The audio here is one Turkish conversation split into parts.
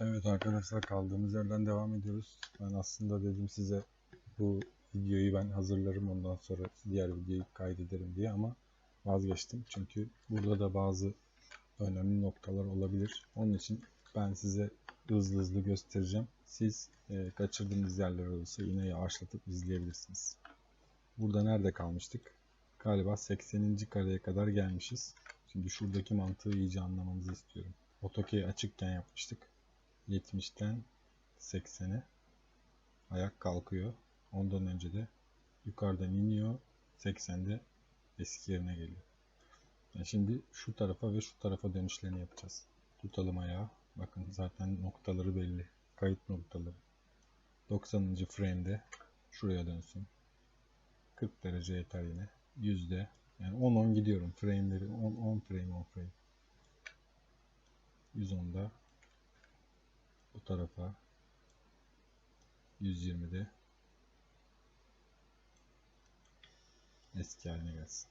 Evet arkadaşlar kaldığımız yerden devam ediyoruz. Ben aslında dedim size bu videoyu ben hazırlarım ondan sonra diğer videoyu kaydederim diye ama vazgeçtim. Çünkü burada da bazı önemli noktalar olabilir. Onun için ben size hızlı hızlı göstereceğim. Siz e, kaçırdığınız yerler olursa yine yavaşlatıp izleyebilirsiniz. Burada nerede kalmıştık? Galiba 80. kareye kadar gelmişiz. Şimdi şuradaki mantığı iyice anlamanızı istiyorum. AutoCAD açıkken yapmıştık. 70'ten 80'e ayak kalkıyor. Ondan önce de yukarıdan iniyor. 80'de eski yerine geliyor. Yani şimdi şu tarafa ve şu tarafa dönüşlerini yapacağız. Tutalım ayağı. Bakın zaten noktaları belli. Kayıt noktaları. 90. frame'de şuraya dönsün. 40 derece yeter yine. Yüzde yani 10-10 gidiyorum. Frame'leri 10, 10 frame 10 frame. 110'da bu tarafa 120'de eski haline gelsin.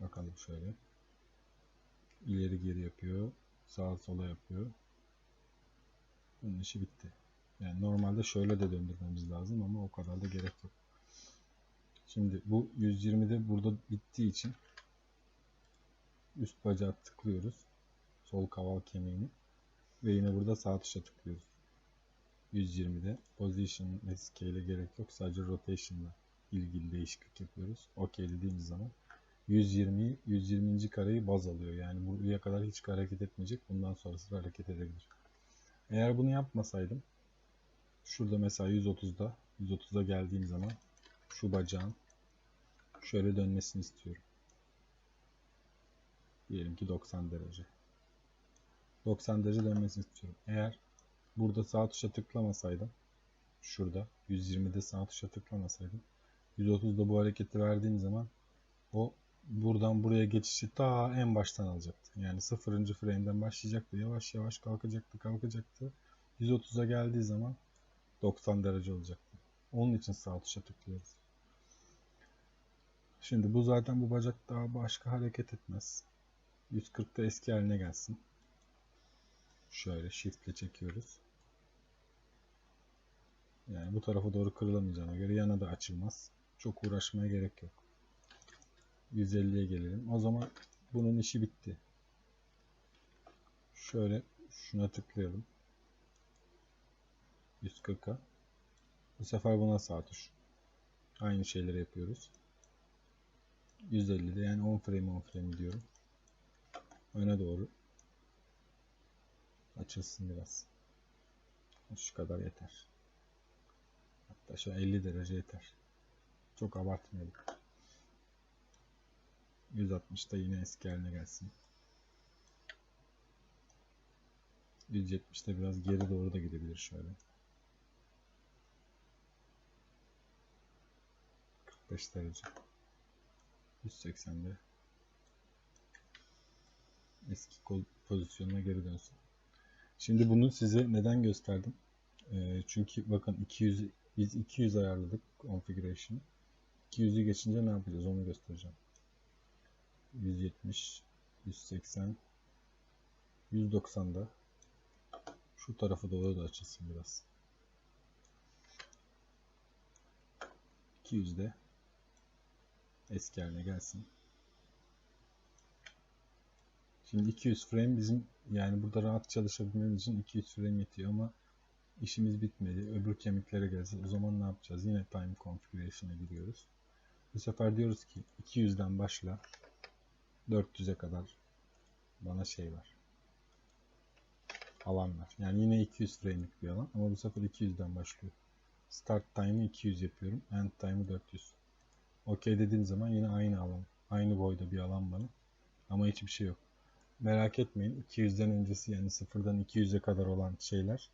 Bakalım şöyle. İleri geri yapıyor. Sağa sola yapıyor. Bunun işi bitti. Yani normalde şöyle de döndürmemiz lazım ama o kadar da gerek yok. Şimdi bu 120'de burada bittiği için üst bacağı tıklıyoruz. Sol kaval kemiğini. Ve yine burada sağ tuşa tıklıyoruz. 120'de position ve scale'e gerek yok. Sadece rotation ile ilgili değişiklik yapıyoruz. OK dediğimiz zaman 120'yi 120. kareyi baz alıyor. Yani buraya kadar hiç hareket etmeyecek. Bundan sonrası hareket edebilir. Eğer bunu yapmasaydım şurada mesela 130'da 130'a geldiğim zaman şu bacağın şöyle dönmesini istiyorum. Diyelim ki 90 derece. 90 derece dönmesini istiyorum. Eğer burada sağ tuşa tıklamasaydım şurada 120'de sağ tuşa tıklamasaydım 130'da bu hareketi verdiğim zaman o buradan buraya geçişi ta en baştan alacaktı. Yani 0. frame'den başlayacaktı. Yavaş yavaş kalkacaktı, kalkacaktı. 130'a geldiği zaman 90 derece olacaktı. Onun için sağ tuşa tıklıyoruz. Şimdi bu zaten bu bacak daha başka hareket etmez. 140'ta eski haline gelsin. Şöyle shift ile çekiyoruz. Yani bu tarafa doğru kırılamayacağına göre yana da açılmaz. Çok uğraşmaya gerek yok. 150'ye gelelim. O zaman bunun işi bitti. Şöyle şuna tıklayalım. 140'a. Bu sefer buna sağ tuş. Aynı şeyleri yapıyoruz. 150'de yani 10 frame 10 frame diyorum. Öne doğru açılsın biraz. Şu kadar yeter. Hatta şu 50 derece yeter. Çok abartmayalım. 160'da yine eski haline gelsin. 170'de biraz geri doğru da gidebilir şöyle. 45 derece. 180'de eski pozisyonuna geri dönsün. Şimdi bunu size neden gösterdim? E, çünkü bakın 200 biz 200 ayarladık configuration'ı. 200'ü geçince ne yapacağız onu göstereceğim. 170, 180, 190'da şu tarafı doğru da açılsın biraz. 200'de eski haline gelsin. Şimdi 200 frame bizim yani burada rahat çalışabilmemiz için 200 frame yetiyor ama işimiz bitmedi. Öbür kemiklere geleceğiz. O zaman ne yapacağız? Yine time configuration'a giriyoruz. Bu sefer diyoruz ki 200'den başla 400'e kadar bana şey var. Alan var. Yani yine 200 frame'lik bir alan ama bu sefer 200'den başlıyor. Start time'ı 200 yapıyorum. End time'ı 400. OK dediğim zaman yine aynı alan. Aynı boyda bir alan bana. Ama hiçbir şey yok merak etmeyin 200'den öncesi yani sıfırdan 200'e kadar olan şeyler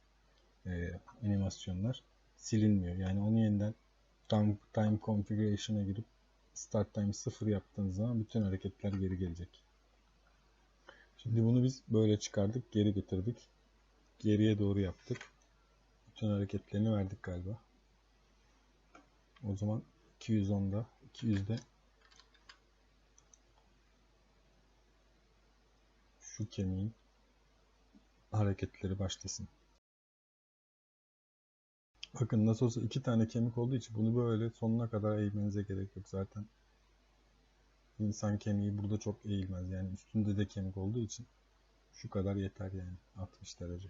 e, animasyonlar silinmiyor. Yani onu yeniden time, time configuration'a girip start time 0 yaptığınız zaman bütün hareketler geri gelecek. Şimdi bunu biz böyle çıkardık, geri getirdik. Geriye doğru yaptık. Bütün hareketlerini verdik galiba. O zaman 210'da, 200'de şu kemiğin hareketleri başlasın. Bakın nasıl olsa iki tane kemik olduğu için bunu böyle sonuna kadar eğmenize gerek yok zaten. İnsan kemiği burada çok eğilmez yani üstünde de kemik olduğu için şu kadar yeter yani 60 derece.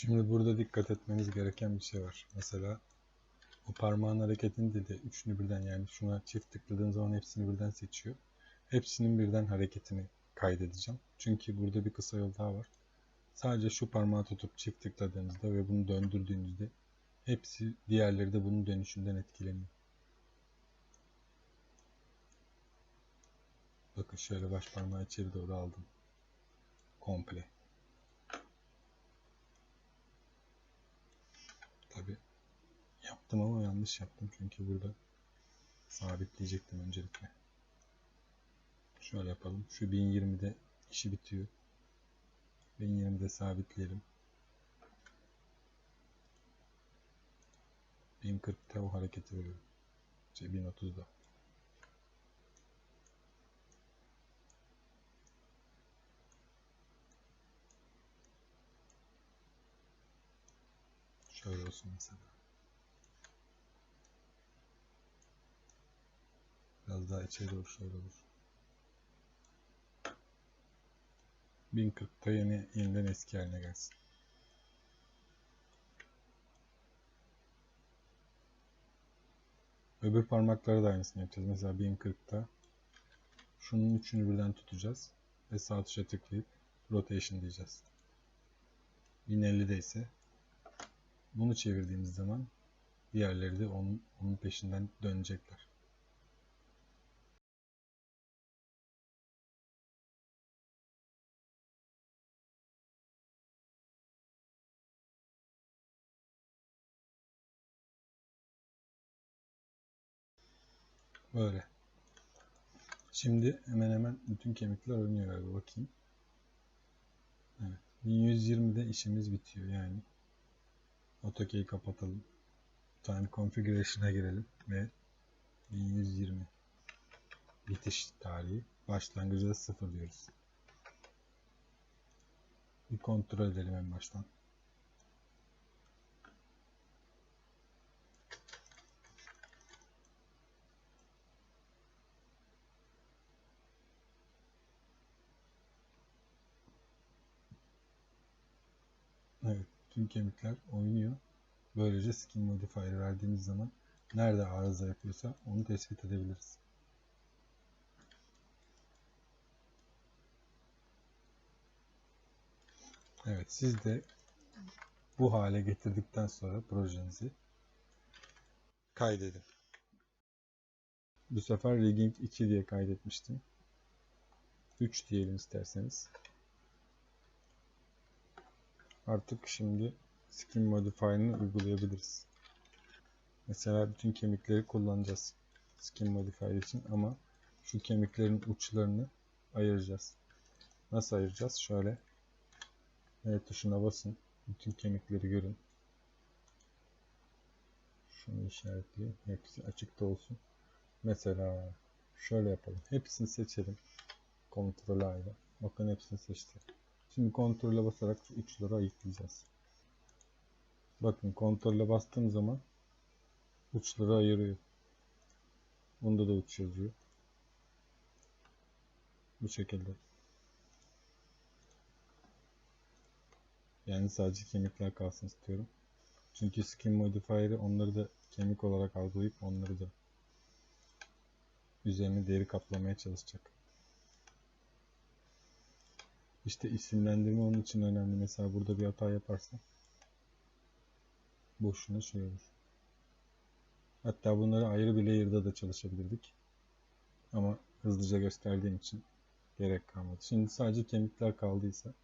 Şimdi burada dikkat etmeniz gereken bir şey var. Mesela o parmağın hareketinde de üçünü birden yani şuna çift tıkladığım zaman hepsini birden seçiyor. Hepsinin birden hareketini kaydedeceğim. Çünkü burada bir kısa yol daha var. Sadece şu parmağı tutup çift tıkladığınızda ve bunu döndürdüğünüzde hepsi diğerleri de bunun dönüşünden etkileniyor. Bakın şöyle baş parmağı içeri doğru aldım. Komple. Tabi yaptım ama yanlış yaptım çünkü burada sabitleyecektim öncelikle. Şöyle yapalım. Şu 1020'de işi bitiyor. 1020'de sabitleyelim. 1040'ta o hareketi veriyorum. Şey 1030'da. Şöyle olsun mesela. Biraz daha içeri doğru şöyle olur. 1040'ta yeni yeniden eski haline gelsin. Öbür parmakları da aynısını yapacağız. Mesela 1040'ta şunun üçünü birden tutacağız ve sağ tuşa tıklayıp rotation diyeceğiz. 1050'de ise bunu çevirdiğimiz zaman diğerleri de onun, onun peşinden dönecekler. Böyle. Şimdi hemen hemen bütün kemikler oynuyor galiba bakayım. Evet. 1120'de işimiz bitiyor yani. AutoKey'i kapatalım. Time Configuration'a girelim ve 1120 bitiş tarihi. Başlangıcı da 0 diyoruz. Bir kontrol edelim en baştan. tüm kemikler oynuyor. Böylece skin modifier verdiğimiz zaman nerede arıza yapıyorsa onu tespit edebiliriz. Evet siz de bu hale getirdikten sonra projenizi kaydedin. Bu sefer rigging 2 diye kaydetmiştim. 3 diyelim isterseniz. Artık şimdi skin modifier'ını uygulayabiliriz. Mesela bütün kemikleri kullanacağız skin modifier için ama şu kemiklerin uçlarını ayıracağız. Nasıl ayıracağız? Şöyle evet tuşuna basın. Bütün kemikleri görün. Şunu işaretleyeyim. Hepsi açıkta olsun. Mesela şöyle yapalım. Hepsini seçelim. Kontrol ayrı. Bakın hepsini seçti. Şimdi kontrole basarak şu uçları ayıklayacağız. Bakın kontrole bastığım zaman uçları ayırıyor. Bunda da uç yazıyor. Bu şekilde. Yani sadece kemikler kalsın istiyorum. Çünkü skin modifier'ı onları da kemik olarak algılayıp onları da üzerine deri kaplamaya çalışacak. İşte isimlendirme onun için önemli. Mesela burada bir hata yaparsam boşuna şey olur. Hatta bunları ayrı bir layer'da da çalışabilirdik. Ama hızlıca gösterdiğim için gerek kalmadı. Şimdi sadece kemikler kaldıysa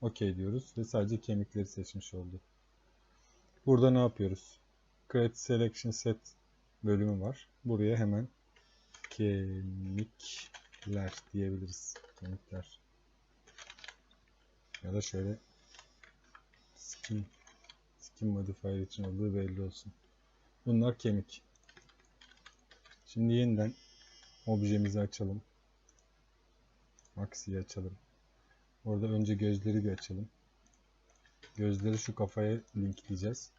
OK diyoruz ve sadece kemikleri seçmiş oldu. Burada ne yapıyoruz? Create Selection Set bölümü var. Buraya hemen kemikler diyebiliriz. Kemikler. Ya da şöyle skin skin modifier için olduğu belli olsun. Bunlar kemik. Şimdi yeniden objemizi açalım. Maxi'yi açalım. Orada önce gözleri bir açalım. Gözleri şu kafaya linkleyeceğiz.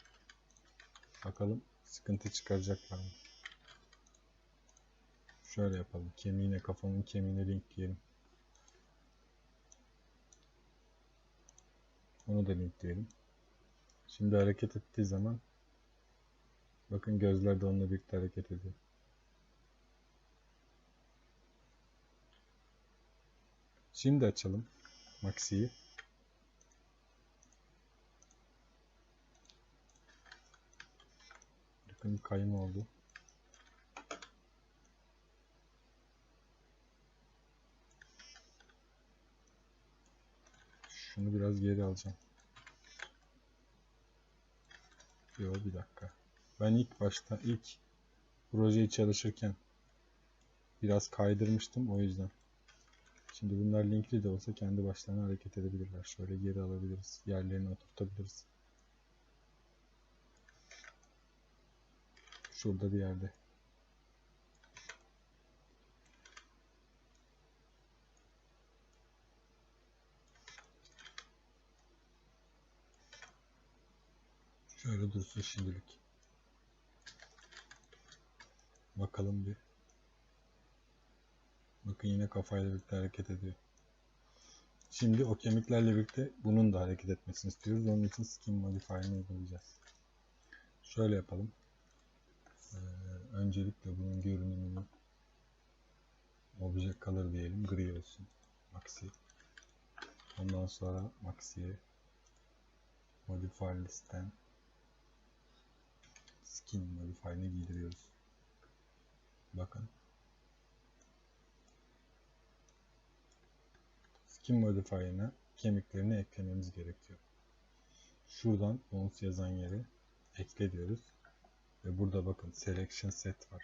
Bakalım sıkıntı çıkaracaklar mı? Şöyle yapalım. Kemiğine, kafanın kemiğine linkleyelim. Onu da linkleyelim. Şimdi hareket ettiği zaman bakın gözler de onunla birlikte hareket ediyor. Şimdi açalım Maxi'yi. Bakın kayma oldu. Şunu biraz geri alacağım. Yok bir dakika. Ben ilk başta ilk projeyi çalışırken biraz kaydırmıştım o yüzden. Şimdi bunlar linkli de olsa kendi başlarına hareket edebilirler. Şöyle geri alabiliriz. Yerlerine oturtabiliriz. Şurada bir yerde. Şöyle dursun şimdilik. Bakalım bir. Bakın yine kafayla birlikte hareket ediyor. Şimdi o kemiklerle birlikte bunun da hareket etmesini istiyoruz. Onun için skin modifier'ını uygulayacağız. Şöyle yapalım. Ee, öncelikle bunun görünümünü obje color diyelim. Gri olsun. Maxi. Ondan sonra Maxi'ye modifier listen skin modifier'ını giydiriyoruz. Bakın. Skin modifier'ına kemiklerini eklememiz gerekiyor. Şuradan bones yazan yere ekle diyoruz. Ve burada bakın selection set var.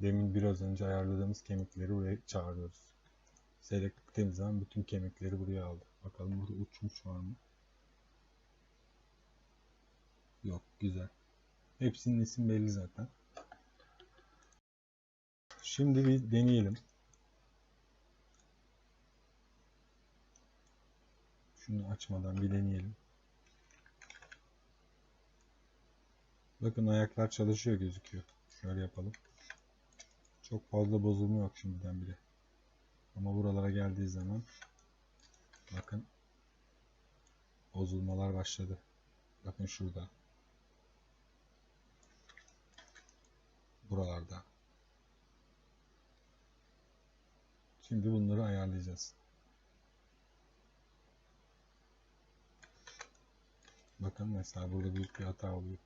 Demin biraz önce ayarladığımız kemikleri buraya çağırıyoruz. Select zaman bütün kemikleri buraya aldı. Bakalım burada uçmuş var mı? Yok güzel. Hepsinin isim belli zaten. Şimdi bir deneyelim. Şunu açmadan bir deneyelim. Bakın ayaklar çalışıyor gözüküyor. Şöyle yapalım. Çok fazla bozulma yok şimdiden bile. Ama buralara geldiği zaman bakın bozulmalar başladı. Bakın şurada. buralarda. Şimdi bunları ayarlayacağız. Bakın mesela burada büyük bir hata oluyor.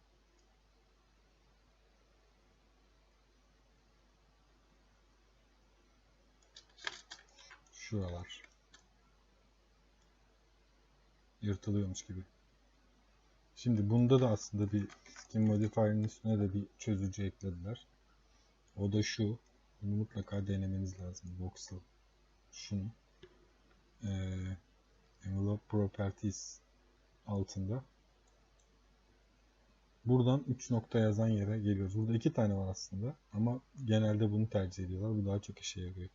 Şuralar. Yırtılıyormuş gibi. Şimdi bunda da aslında bir skin modifier'ın üstüne de bir çözücü eklediler. O da şu. Bunu mutlaka denemeniz lazım. Voxel. Şunu. Ee, Envelope Properties altında. Buradan 3 nokta yazan yere geliyoruz. Burada iki tane var aslında. Ama genelde bunu tercih ediyorlar. Bu daha çok işe yarıyor.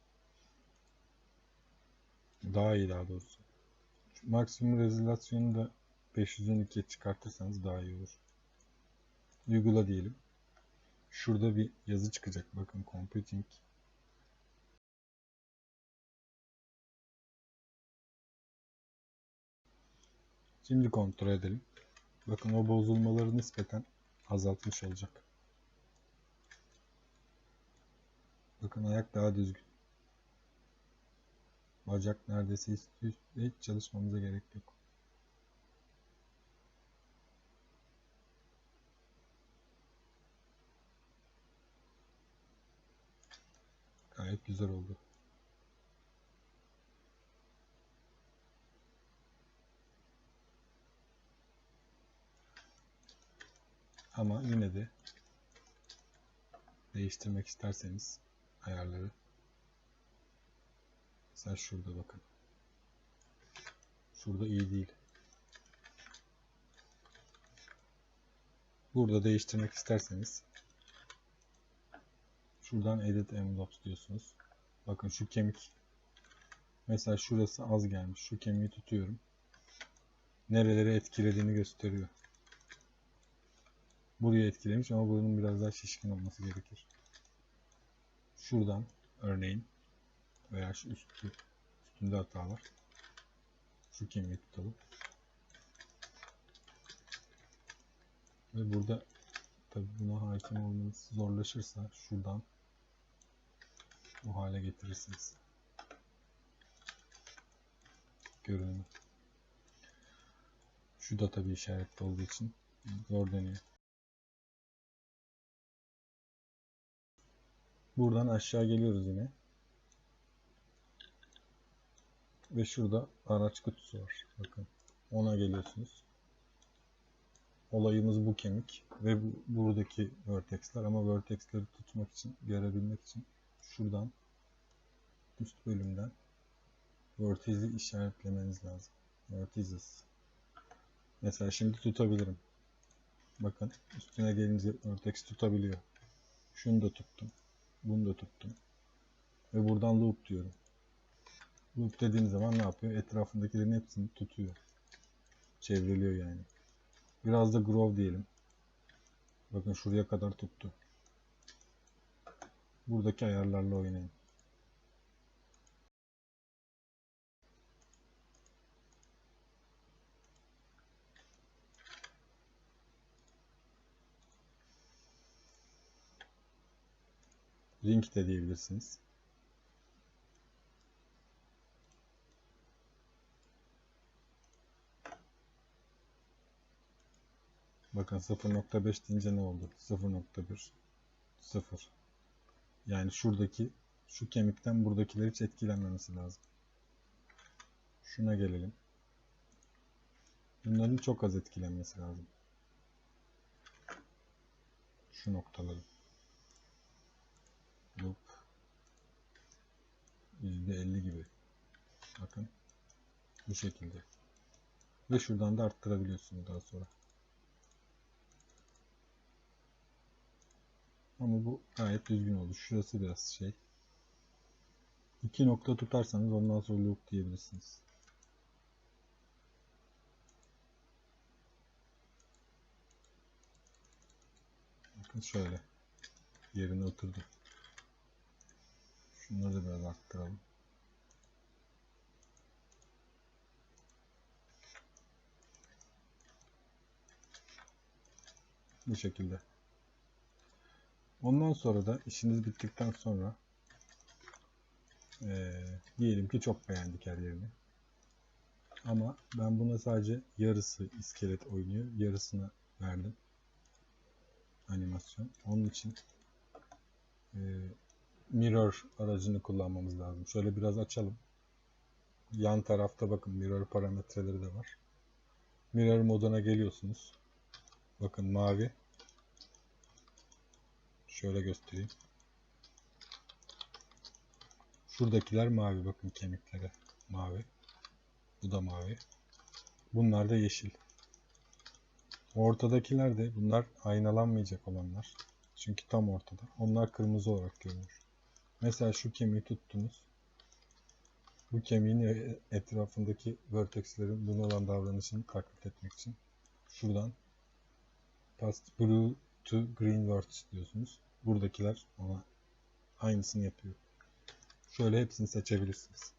Daha iyi daha doğrusu. Maksimum rezolasyonu da 512'ye çıkartırsanız daha iyi olur. Uygula diyelim. Şurada bir yazı çıkacak. Bakın computing Şimdi kontrol edelim. Bakın o bozulmaları nispeten azaltmış olacak. Bakın ayak daha düzgün. Bacak neredeyse hiç, çalışmamıza gerek yok. Gayet güzel oldu. Ama yine de değiştirmek isterseniz ayarları mesela şurada bakın. Şurada iyi değil. Burada değiştirmek isterseniz şuradan edit envelopes diyorsunuz. Bakın şu kemik mesela şurası az gelmiş. Şu kemiği tutuyorum. Nereleri etkilediğini gösteriyor buraya etkilemiş ama buranın biraz daha şişkin olması gerekir. Şuradan örneğin veya şu üstü, üstünde hata var. Şu kemiği tutalım. Ve burada tabi buna hakim olmanız zorlaşırsa şuradan bu hale getirirsiniz. Görünümü. Şu da tabi işaretli olduğu için zor dönüyor. Buradan aşağı geliyoruz yine. Ve şurada araç kutusu var. Bakın. Ona geliyorsunuz. Olayımız bu kemik ve bu, buradaki vertexler ama vertexleri tutmak için, görebilmek için şuradan üst bölümden vertex'i işaretlemeniz lazım. Vertices. Mesela şimdi tutabilirim. Bakın üstüne gelince vertex tutabiliyor. Şunu da tuttum. Bunu da tuttum. Ve buradan loop diyorum. Loop dediğim zaman ne yapıyor? Etrafındakilerin hepsini tutuyor. Çevriliyor yani. Biraz da grow diyelim. Bakın şuraya kadar tuttu. Buradaki ayarlarla oynayın. Ring de diyebilirsiniz. Bakın 0.5 deyince ne oldu? 0.1 0 Yani şuradaki şu kemikten buradakiler hiç etkilenmemesi lazım. Şuna gelelim. Bunların çok az etkilenmesi lazım. Şu noktaları. Loop %50 gibi. Bakın. Bu şekilde. Ve şuradan da arttırabiliyorsunuz daha sonra. Ama bu gayet düzgün oldu. Şurası biraz şey. İki nokta tutarsanız ondan sonra loop diyebilirsiniz. Bakın şöyle. Yerine oturdu. Şunları da biraz arttıralım. Bu şekilde. Ondan sonra da işiniz bittikten sonra ee, diyelim ki çok beğendik her yerini. Ama ben buna sadece yarısı iskelet oynuyor. Yarısını verdim. Animasyon. Onun için e, mirror aracını kullanmamız lazım. Şöyle biraz açalım. Yan tarafta bakın mirror parametreleri de var. Mirror moduna geliyorsunuz. Bakın mavi. Şöyle göstereyim. Şuradakiler mavi bakın kemiklere mavi. Bu da mavi. Bunlar da yeşil. Ortadakiler de bunlar aynalanmayacak olanlar. Çünkü tam ortada. Onlar kırmızı olarak görünür. Mesela şu kemiği tuttunuz. Bu kemiğin e- etrafındaki vertexlerin bunu olan davranışını taklit etmek için şuradan past blue to green words diyorsunuz. Buradakiler ona aynısını yapıyor. Şöyle hepsini seçebilirsiniz.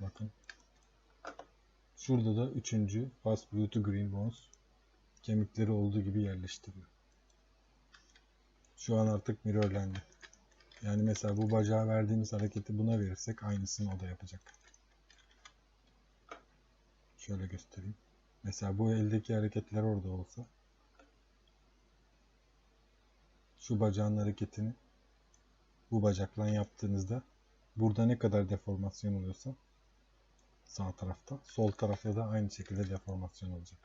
Bakın. Şurada da üçüncü Fast to Green Bones kemikleri olduğu gibi yerleştiriyor. Şu an artık mirrorlendi. Yani mesela bu bacağa verdiğimiz hareketi buna verirsek aynısını o da yapacak. Şöyle göstereyim. Mesela bu eldeki hareketler orada olsa şu bacağın hareketini bu bacakla yaptığınızda burada ne kadar deformasyon oluyorsa sağ tarafta, sol tarafta da aynı şekilde deformasyon olacak.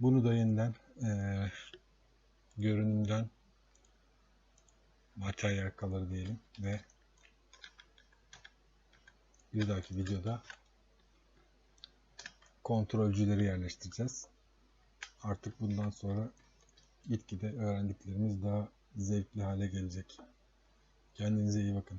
Bunu da yeniden eee görünümden materyal kalır diyelim ve bir dahaki videoda kontrolcüleri yerleştireceğiz. Artık bundan sonra gitgide öğrendiklerimiz daha zevkli hale gelecek. Kendinize iyi bakın.